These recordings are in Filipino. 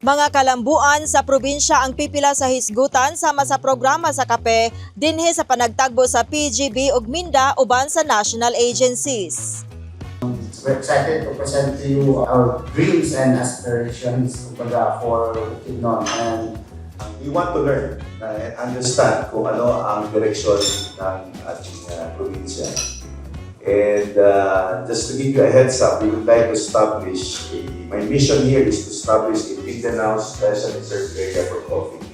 Mga kalambuan sa probinsya ang pipila sa hisgutan sama sa programa sa kape dinhi sa panagtagbo sa PGB ug Minda uban sa national agencies. We're excited to present to you our dreams and aspirations kumbaga, for Bukidnon and We want to learn and understand kung ano ang direksyon ng ating uh, probinsya. And uh, just to give you a heads up, we would like to establish, a, my mission here is to establish a Mindanao Special Reserve Area for Coffee.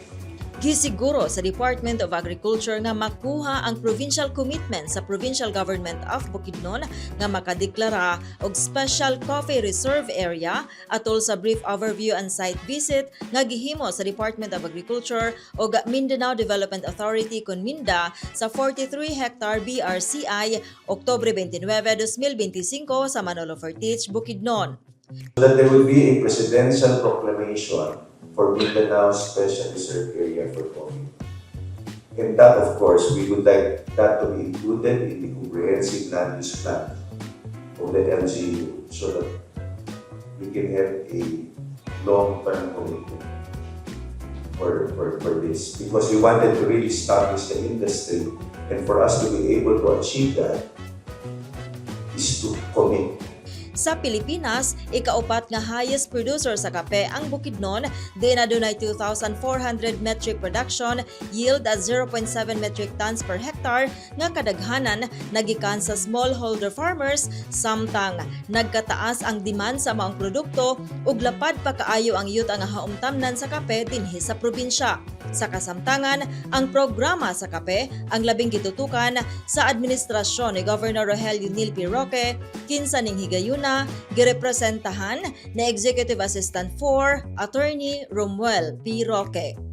Gisiguro sa Department of Agriculture nga makuha ang provincial commitment sa Provincial Government of Bukidnon nga makadeklara og Special Coffee Reserve Area atol sa brief overview and site visit nga gihimo sa Department of Agriculture ug Mindanao Development Authority kun Minda sa 43 hectare BRCI Oktubre 29, 2025 sa Manolo Fortich, Bukidnon. That there will be a presidential proclamation for Mindanao Special Reserve Area for Coffee. And that, of course, we would like that to be included in the comprehensive land use plan of the LGU so that we can have a long-term commitment for, for, for this. Because we wanted to really establish the industry and for us to be able to achieve that is to commit Sa Pilipinas, ikaupat nga highest producer sa kape ang Bukidnon, di na dunay 2,400 metric production, yield at 0.7 metric tons per hectare, nga kadaghanan nagikan sa smallholder farmers, samtang nagkataas ang demand sa maong produkto ug lapad pa kaayo ang yuta nga haumtamnan sa kape dinhi sa probinsya. Sa kasamtangan, ang programa sa kape ang labing gitutukan sa administrasyon ni Governor Rogelio Nil P. Roque, kinsa ning higayuna girepresentahan na Executive Assistant 4 Attorney Romuel P. Roque.